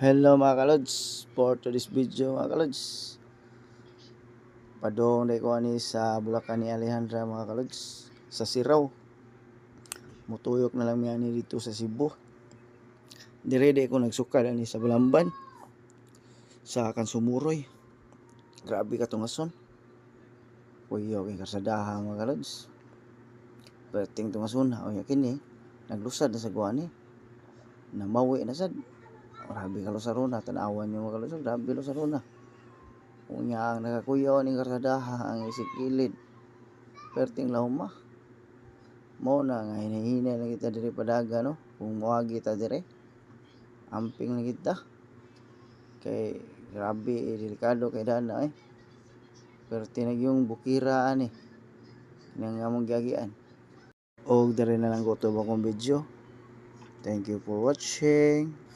Hello mga kalods, for today's video mga kalods. Padong day ko ani sa Bulacan ni Alejandra mga kalods. Sa Siraw. Mutuyok na lang niya ni dito sa Cebu. Dire day ko nagsukad ani sa Balamban Sa Kansumuroy. Grabe ka tungason Kuyo kay karsadaha mga kalods. Perting tungason o yakin eh Naglusad na sa guwani. Namawi na sad Grabe ka Luzarona, tanawan niyo mga kalusog, grabe Luzarona. Unya ang nakakuyaw ni karsadaha ang isikilid. Perting lahuma. Mo na nga hinahina na kita diri padaga no. Kung mawagi ta dire. Amping na kita. Kay grabe eh, delikado kay dana eh. Perti na yung bukiraan eh. Nang among giagian. Og dere na lang ko to bakong video. Thank you for watching.